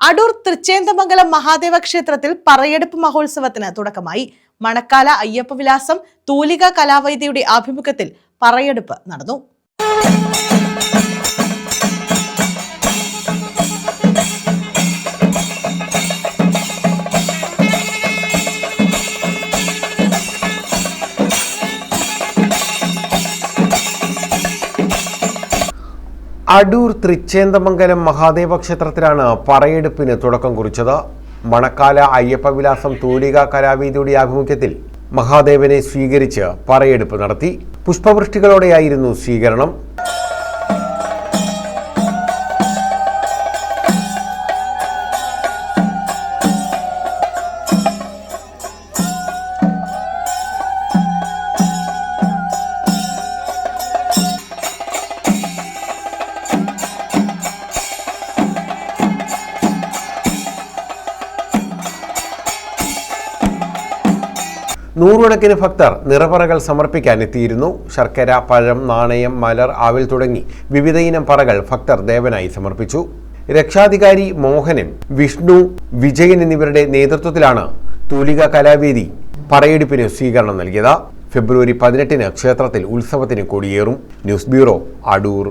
അടൂർ തൃച്ചേന്തമംഗലം മഹാദേവ ക്ഷേത്രത്തിൽ പറയെടുപ്പ് മഹോത്സവത്തിന് തുടക്കമായി. മണക്കാല അയ്യപ്പവിലാസം തൂലിക കലാവൈദ്യയുടെ ആഭിമുഖ്യത്തിൽ പറയെടുപ്പ് നടന്നു. അടൂർ തൃച്ചേന്തമംഗലം മഹാദേവ ക്ഷേത്രത്തിലാണ് പറയെടുപ്പിന് തുടക്കം കുറിച്ചത്. മണക്കാല അയ്യപ്പവിലാസം തൂലിക കലാവേദിയുടെ ആഭിമുഖ്യത്തിൽ മഹാദേവനെ സ്വീകരിച്ച് പറയെടുപ്പ് നടത്തി. പുഷ്പവൃഷ്ടികളോടെയായിരുന്നു സ്വീകരണം. നൂറുകണക്കിന് ഭക്തർ നിറപറകൾ സമർപ്പിക്കാൻ എത്തിയിരുന്നു. ശർക്കര പഴം നാണയം മലർ ആവിൽ തുടങ്ങി വിവിധ ഇനം പറകൾ ഭക്തർ ദേവനായി സമർപ്പിച്ചു. രക്ഷാധികാരി മോഹനൻ വിഷ്ണു വിജയൻ എന്നിവരുടെ നേതൃത്വത്തിലാണ് തൂലിക കലാവേദി പറയെടുപ്പിന് സ്വീകരണം നൽകിയത്. ഫെബ്രുവരി പതിനെട്ടിന് ക്ഷേത്രത്തിൽ ഉത്സവത്തിന് കൊടിയേറും. News bureau Adoor.